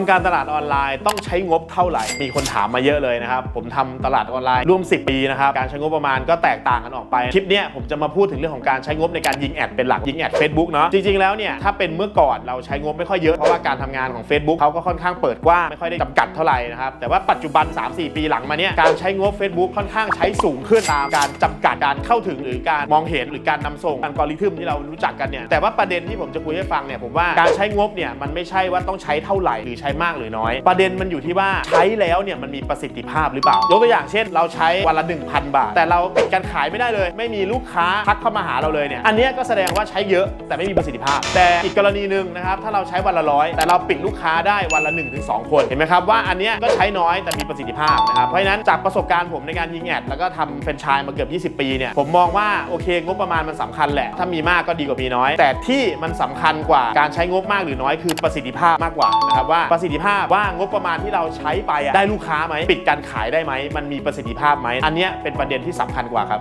ำการตลาดออนไลน์ต้องใช้งบเท่าไหร่ มีคนถามมาเยอะเลยนะครับ ผมทำตลาดออนไลน์ร่วม 10 ปีนะครับ การใช้งบประมาณก็แตกต่างกันออกไป คลิปเนี้ยผมจะมาพูดถึงเรื่องของการใช้งบในการยิงแอดเป็นหลัก ยิงแอด Facebook เนาะ จริงๆ แล้วเนี่ยถ้าเป็นเมื่อก่อนเราใช้งบไม่ค่อยเยอะ เพราะว่าการทำงานของ Facebook เขาก็ค่อนข้างเปิดกว้างไม่ค่อยได้จำกัดเท่าไหร่นะครับ แต่ว่าปัจจุบัน 3-4 ปีหลังมาเนี่ยการใช้งบ Facebook ค่อนข้างใช้สูงขึ้นตามการจำกัดการเข้าถึงหรือการมองเห็นหรือการนำส่งอัลกอริทึมที่เรารู้จักกันเนี่ยแต่ว่าประเด็นที่ผมจะคุยให้ฟังเนี่ยผมว่าการใช้งบเนี่ยมันไม่ใช่ว่าต้องใช้เท่าไหร่หรือใช้มากหรือน้อย ประเด็นมันอยู่ที่ว่าใช้แล้วเนี่ยมันมีประสิทธิภาพหรือเปล่ายกตัวอย่างเช่น เราใช้วันละ 1,000 บาท แต่เราปิดการขายไม่ได้เลย ไม่มีลูกค้าทักเข้ามาหาเราเลยเนี่ยอันเนี้ยก็แสดงว่าใช้เยอะแต่ไม่มีประสิทธิภาพ แต่อีกกรณีหนึ่งนะครับถ้าเราใช้วันละร้อยแต่เราปิดลูกค้าได้วันละ 1-2 คนเห็นไหมครับว่าอันเนี้ยก็ใช้น้อยแต่มีประสิทธิภาพนะครับเพราะฉะนั้นจากประสบการณ์ผมในการยิงแอดแล้วก็ทำแฟรนไชส์มาเกือบ 20 ปีเนี่ยผมมองว่าโอเคงบประมาณมันสำคัญแหละ ถ้ามีมากก็ดีกว่ามีน้อย แต่ที่มันสำคัญกว่าการใช้งบมากหรือน้อยคือประสิทธิภาพมากกว่านะครับว่าประสิทธิภาพว่างบประมาณที่เราใช้ไปได้ลูกค้าไหมปิดการขายได้ไหมมันมีประสิทธิภาพไหมอันนี้เป็นประเด็นที่สำคัญกว่าครับ